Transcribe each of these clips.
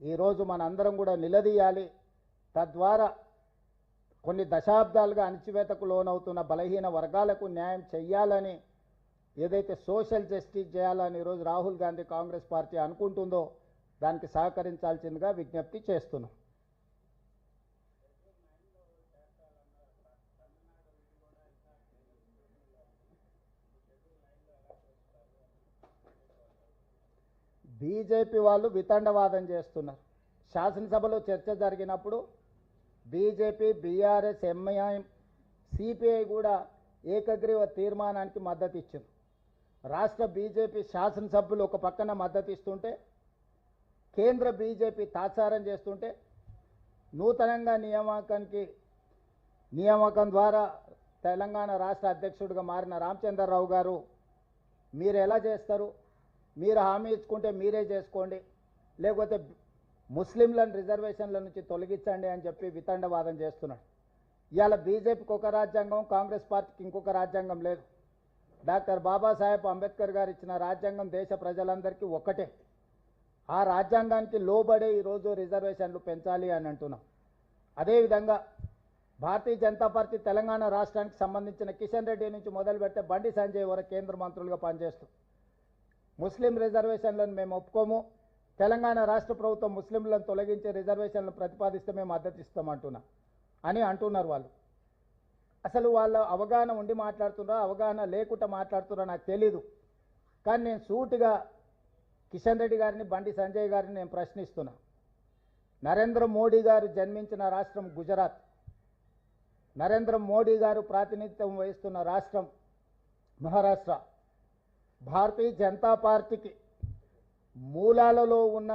ఈరోజు మనందరం కూడా నిలదీయాలి. తద్వారా కొన్ని దశాబ్దాలుగా అణచివేతకు లోనవుతున్న బలహీన వర్గాలకు న్యాయం చెయ్యాలని ఏదైతే సోషల్ జస్టిస్ చేయాలని ఈరోజు రాహుల్ గాంధీ కాంగ్రెస్ పార్టీ అనుకుంటుందో దానికి సహకరించాల్సిందిగా విజ్ఞప్తి చేస్తున్నాం. బీజేపీ వాళ్ళు వితండవాదం చేస్తున్నారు. శాసనసభలో చర్చ జరిగినప్పుడు బీజేపీ బీఆర్ఎస్ ఎంఐఎం సిపిఐ కూడా ఏకగ్రీవ తీర్మానానికి మద్దతు ఇచ్చింది రాష్ట్ర బీజేపీ శాసనసభ్యులు ఒక పక్కన మద్దతు ఇస్తుంటే కేంద్ర బీజేపీ తాత్సారం చేస్తుంటే నూతనంగా నియామకానికి నియామకం ద్వారా తెలంగాణ రాష్ట్ర అధ్యక్షుడిగా మారిన రామచంద్రరావు గారు మీరు ఎలా చేస్తారు? మీరు హామీ ఇచ్చుకుంటే మీరే చేసుకోండి. లేకపోతే ముస్లింలను రిజర్వేషన్ల నుంచి తొలగించండి అని చెప్పి వితండవాదం చేస్తున్నాడు. ఇవాళ బీజేపీకి ఒక రాజ్యాంగం కాంగ్రెస్ పార్టీకి ఇంకొక రాజ్యాంగం లేదు. డాక్టర్ బాబాసాహెబ్ అంబేద్కర్ గారు ఇచ్చిన రాజ్యాంగం దేశ ప్రజలందరికీ ఒక్కటే ఆ రాజ్యాంగానికి లోబడే ఈరోజు రిజర్వేషన్లు పెంచాలి అని అంటున్నాం. అదేవిధంగా భారతీయ జనతా పార్టీ తెలంగాణ రాష్ట్రానికి సంబంధించిన కిషన్ రెడ్డి నుంచి మొదలు పెడితే బండి సంజయ్ వరకు కేంద్ర మంత్రులుగా పనిచేస్తూ ముస్లిం రిజర్వేషన్లను మేము ఒప్పుకోము. తెలంగాణ రాష్ట్ర ప్రభుత్వం ముస్లింలను తొలగించే రిజర్వేషన్లను ప్రతిపాదిస్తే మేము మద్దతు ఇస్తామంటున్నా అని అంటున్నారు వాళ్ళు. అసలు వాళ్ళ అవగాహన ఉండి మాట్లాడుతున్నారో అవగాహన లేకుండా మాట్లాడుతున్నారో నాకు తెలీదు. కానీ నేను సూటిగా కిషన్ రెడ్డి గారిని బండి సంజయ్ గారిని నేను ప్రశ్నిస్తున్నా. నరేంద్ర మోడీ గారు జన్మించిన రాష్ట్రం గుజరాత్. నరేంద్ర మోడీ గారు ప్రాతినిధ్యం వహిస్తున్న రాష్ట్రం మహారాష్ట్ర. భారతీయ జనతా పార్టీకి మూలాలలో ఉన్న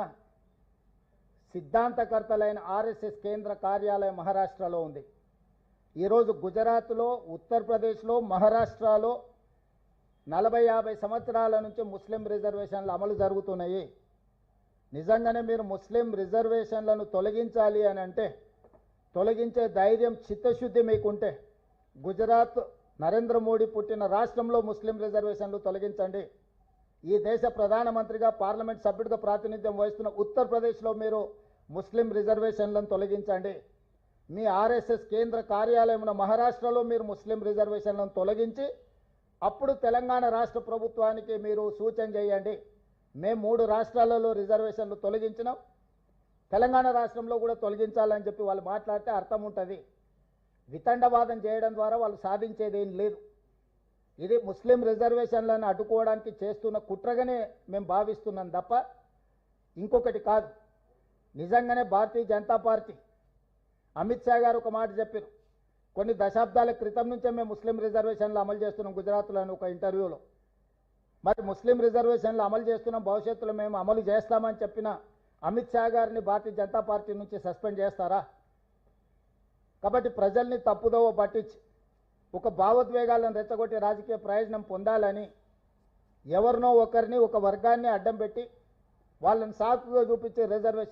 సిద్ధాంతకర్తలైన ఆర్ఎస్ఎస్ కేంద్ర కార్యాలయం మహారాష్ట్రలో ఉంది. ఈరోజు గుజరాత్లో ఉత్తరప్రదేశ్లో మహారాష్ట్రలో నలభై యాభై సంవత్సరాల నుంచి ముస్లిం రిజర్వేషన్లు అమలు జరుగుతున్నాయి. నిజంగానే మీరు ముస్లిం రిజర్వేషన్లను తొలగించాలి అని అంటే తొలగించే ధైర్యం చిత్తశుద్ధి మీకుంటే గుజరాత్ నరేంద్ర మోడీ పుట్టిన రాష్ట్రంలో ముస్లిం రిజర్వేషన్లు తొలగించండి. ఈ దేశ ప్రధానమంత్రిగా పార్లమెంట్ సభ్యుడిగా ప్రాతినిధ్యం వహిస్తున్న ఉత్తరప్రదేశ్లో మీరు ముస్లిం రిజర్వేషన్లను తొలగించండి. మీ ఆర్ఎస్ఎస్ కేంద్ర కార్యాలయమున మహారాష్ట్రలో మీరు ముస్లిం రిజర్వేషన్లను తొలగించి అప్పుడు తెలంగాణ రాష్ట్ర ప్రభుత్వానికి మీరు సూచన చేయండి. మేము మూడు రాష్ట్రాలలో రిజర్వేషన్లు తొలగించినాం. తెలంగాణ రాష్ట్రంలో కూడా తొలగించాలని చెప్పి వాళ్ళు మాట్లాడితే అర్థం ఉంటుంది. వితండవాదం చేయడం ద్వారా వాళ్ళు సాధించేది ఏం లేదు. ఇది ముస్లిం రిజర్వేషన్లను అడ్డుకోవడానికి చేస్తున్న కుట్రగానే మేము భావిస్తున్నాం తప్ప ఇంకొకటి కాదు. నిజంగానే భారతీయ జనతా పార్టీ అమిత్ షా గారు ఒక మాట చెప్పారు. కొన్ని దశాబ్దాల క్రితం నుంచే మేము ముస్లిం రిజర్వేషన్లు అమలు చేస్తున్నాం గుజరాత్లోని ఒక ఇంటర్వ్యూలో. మరి ముస్లిం రిజర్వేషన్లు అమలు చేస్తున్నాం భవిష్యత్తులో మేము అమలు చేస్తామని చెప్పిన అమిత్ షా గారిని భారతీయ జనతా పార్టీ నుంచి సస్పెండ్ చేస్తారా? కాబట్టి ప్రజల్ని తప్పుదోవ పట్టించి ఒక భావోద్వేగాలను రెచ్చగొట్టి రాజకీయ ప్రయోజనం పొందాలని ఎవరినో ఒకరిని ఒక వర్గాన్ని అడ్డం పెట్టి వాళ్ళని సాకుగా చూపించే రిజర్వేషన్